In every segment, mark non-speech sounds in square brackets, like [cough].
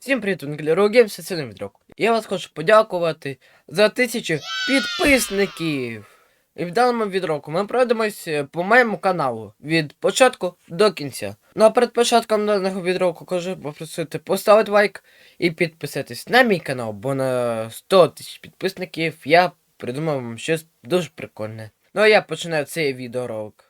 Всім привіт, Геймс, це відрок. Я вас хочу подякувати за тисячу підписників. І в даному відроку ми пройдемось е, по моєму каналу від початку до кінця. Ну а перед початком даного відроку кажу попросити поставити лайк і підписатись на мій канал, бо на 100 тисяч підписників я придумав вам щось дуже прикольне. Ну а я починаю цей відеоролик.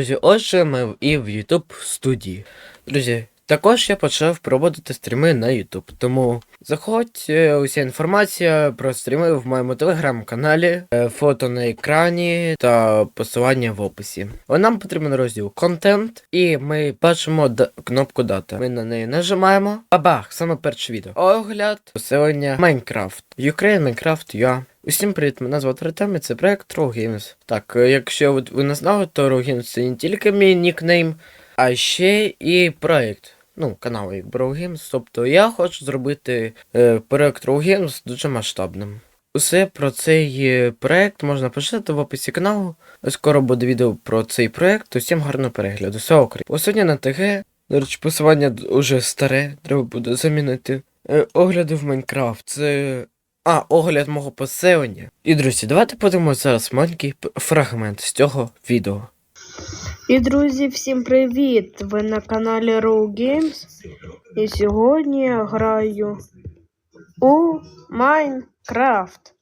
Друзі, отже, ми і в YouTube студії. Друзі, також я почав проводити стріми на YouTube, тому заходь, е, уся інформація про стріми в моєму телеграм-каналі, е, фото на екрані та посилання в описі. Нам потрібен розділ контент, і ми бачимо кнопку дата. Ми на неї нажимаємо. Бабах, саме перше відео. Огляд поселення Майнкрафт. Ukraine Minecraft UA. Усім привіт, мене звати Артем, і це проект Raw Games. Так, е, якщо ви- не знали, то Raw Games це не тільки мій нікнейм, а ще і проект. Ну, канал як Raw Games. Тобто я хочу зробити е, проект Raw Games дуже масштабним. Усе про цей е, проект можна почитати в описі каналу. Скоро буде відео про цей проект. Усім гарного перегляду. Слава Україні. Посилання на ТГ. До речі, посилання уже старе, треба буде замінити. Е, огляди в Майнкрафт. Це а, огляд мого поселення. І друзі, давайте подивимося зараз маленький фрагмент з цього відео. І друзі, всім привіт! Ви на каналі Raw Games. І сьогодні я граю у Майнкрафт.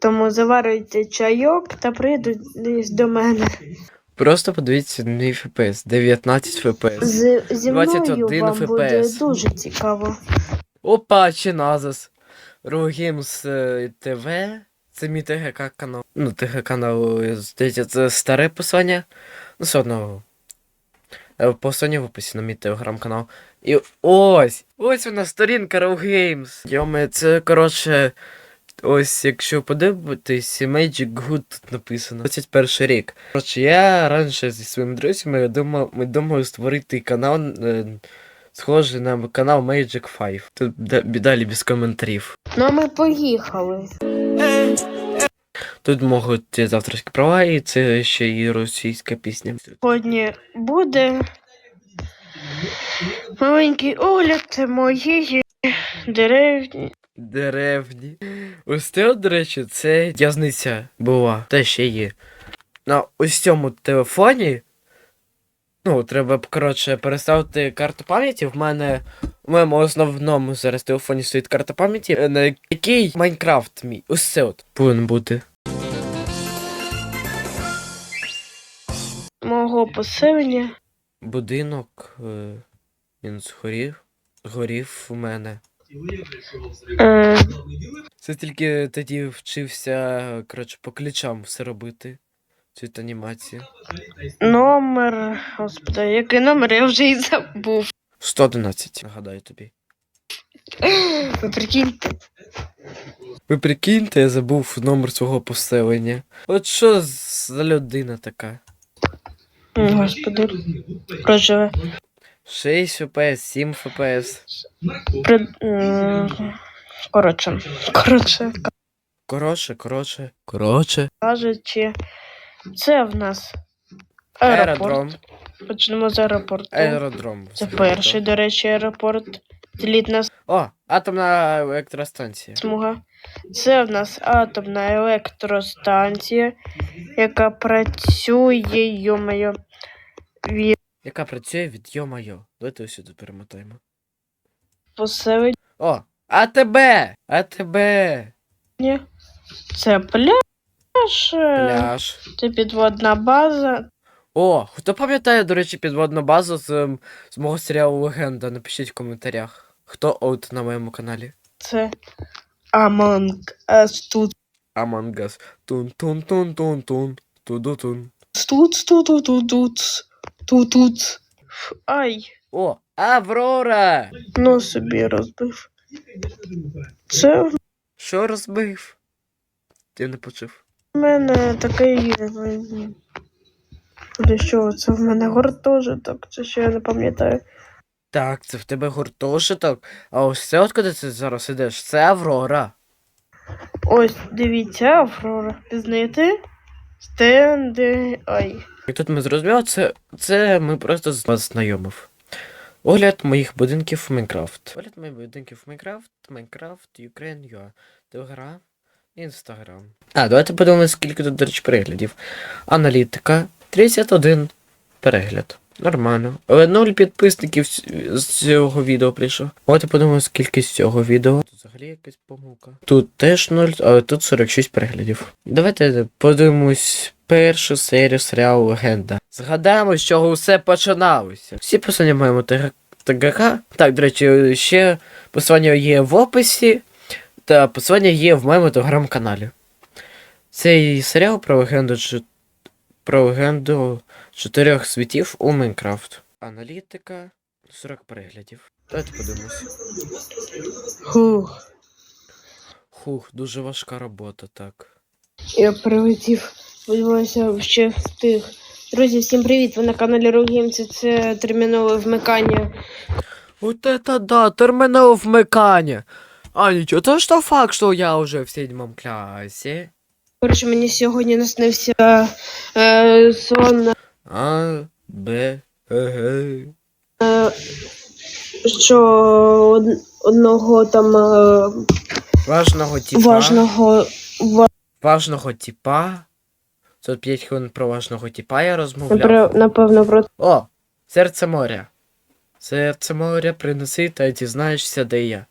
Тому заварюйте чайок та прийдуть до мене. Просто подивіться мій FPS, 19 FPS. З, зі мною 21 вам буде дуже цікаво. Опа, чи назас. Ругімс ТВ. Це мій ТГК канал. Ну, ТГ канал, це старе посилання. Ну, все одно. Е, Посилання в описі на мій телеграм-канал. І ось! Ось вона сторінка Raw Games. Йоме, це коротше. Ось, якщо подивитись, Magic Good тут написано. 21 рік. Коротше, я раніше зі своїми друзями думав, ми думали створити канал. Е, Схожий на канал Magic 5. Тут да- далі без коментарів. Ну а ми поїхали. Тут можуть і авторські права, і це ще і російська пісня. Сьогодні буде маленький огляд моєї деревні. Деревні. Ось це, до речі, це в'язниця була. Та ще є. На ось цьому телефоні. Ну, треба б, коротше, переставити карту пам'яті. В мене в моєму основному зараз телефоні стоїть карта пам'яті, на якій Майнкрафт мій. Ось це от повинен бути. Мого поселення. Будинок. Е, він згорів. Згорів у мене. Е, Це тільки тоді вчився, коротше, по ключам все робити. Цю анімацію. номер. Господи, який номер я вже і забув. 111, нагадаю тобі. [gasps] Ви прикиньте. Ви прикиньте, я забув номер свого поселення. От що за людина така? Господи. Проживе. 6 FPS, 7 FPS. При... Коротше. Коротше Коротше, коротше. Коротше. кажучи, це в нас аеропорт. Аеродром. Почнемо з аеропорту. Аеродром. Це перший, до речі, аеропорт. Злітна О, атомна електростанція. смуга. Це в нас атомна електростанція, яка працює, йомайо, від Яка працює від йо-майо. Давайте ось сюди перемотаємо. поселення. О, АТБ! АТБ! Це пляж. е, Пляж. Це підводна база. О, хто пам'ятає, до речі, підводну базу з, ем, з мого серіалу Легенда? Напишіть в коментарях. Хто от на моєму каналі? Це Among Us тут. Among Us. Тун-тун-тун-тун-тун. Туду-тун. Тут, тут, тут, тут, тут, тут, тут. Ай, О, Аврора! ну собі розбив. Це Що розбив? Ти не почув. мене такий. Для що це в мене гуртожиток, це що я не пам'ятаю. Так, це в тебе гуртожиток. А ось це от куди ти зараз ідеш? Це Аврора. Ось, дивіться, Аврора. Пізнаєте? стенди. Ай. І тут ми зрозуміли, це, це ми просто з вас знайомив. Огляд моїх будинків в Майнкрафт. Огляд моїх будинків в Майнкрафт, Майнкрафт, Ukraine, UA, Телеграм, Інстаграм. А, давайте подивимося, скільки тут, до речі, переглядів. Аналітика 31 перегляд. Нормально. Але 0 підписників з- цього відео прийшло. Давайте подивимося, скільки з цього відео. Тут взагалі якась помилка. Тут теж 0, але тут 46 переглядів. Давайте подивимось першу серію серіалу Легенда. Згадаємо, з чого все починалося. Всі посилання маємо ТГК. Так, до речі, ще посилання є в описі, та посилання є в моєму телеграм-каналі. Цей серіал про легенду про легенду чотирьох світів у Майнкрафт. Аналітика 40 переглядів. Давайте подивимось. Хух. Хух, дуже важка робота, так. Я прилетів. Сподіваюся, ще встиг. Друзі, всім привіт! Ви на каналі Ругімці. Це термінове вмикання. Вот это да, терминал вмикання. А нічого, то ж то факт, що я вже в седьмом класі. Коротше, мені сьогодні наснився е, сон, А, Б, Г. е, що од- одного там е, Важного типа. важного Важного типа. Тут 5 хвилин про важного типа я розмовляв. напра- напевно про О, серце моря. Серце моря принеси та дізнаєшся, де я.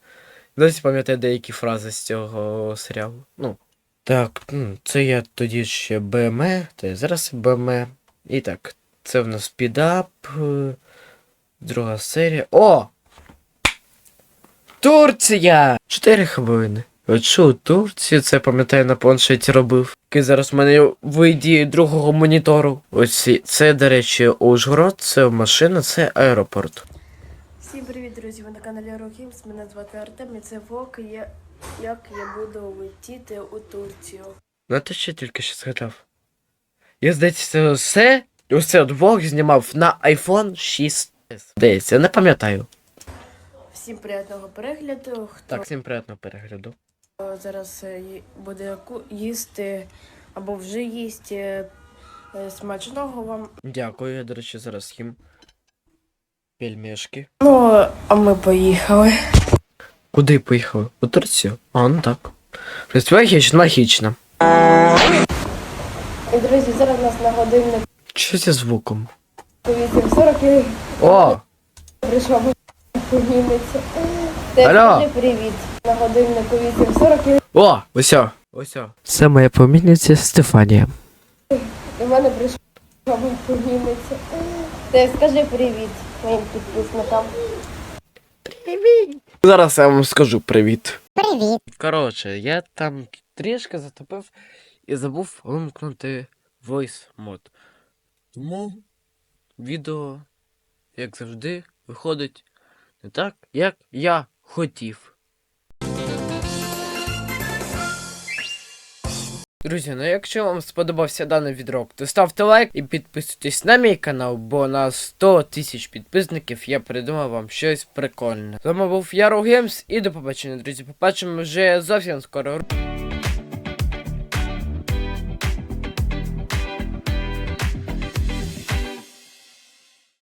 Досі пам'ятаю деякі фрази з цього серіалу. Ну. Так, це я тоді ще БМ, та й зараз БМ. І так, це в нас підап. е, Друга серія. О! Турція! Чотири хвилини. От що, Турцію, це пам'ятаю на планшеті робив. Який зараз в мене вийде другого монітору. Ось це, до речі, Ужгород, це машина, це аеропорт. Всім привіт, друзі! Ви на каналі Рокімс. Мене звати Артем і це Вок. І я, як я буду летіти у Турцію. Ну те що тільки що згадав. Я здається, це все, усе двох знімав на iPhone 6. Здається, не пам'ятаю. Всім приємного перегляду. Хто Так, всім приємного перегляду. Зараз е, буде їсти або вже їсть е, е, смачного вам. Дякую, я, до речі, зараз їм пельмешки. Ну, а ми поїхали. Куди поїхали? У Турцію? А, ну так. Тобто логічно, логічно. І, друзі, зараз у нас на годиннику Що зі звуком? 8.40 і О! прийшла помінниця. Алло. Скажи привіт. На годиннику 8.40 О! Осьо! Осьо. Це моя помільниця Стефанія. в мене прийшла помінниця. Ти скажи привіт моїм підписникам. Зараз я вам скажу привіт. Привіт. Коротше, я там трішки затопив і забув вимкнути voice мод. Тому відео, як завжди, виходить не так, як я хотів. Друзі, ну якщо вам сподобався даний відрок, то ставте лайк і підписуйтесь на мій канал, бо на 100 тисяч підписників я придумав вам щось прикольне. З вами був Яру Геймс і до побачення, друзі. Побачимо вже зовсім скоро.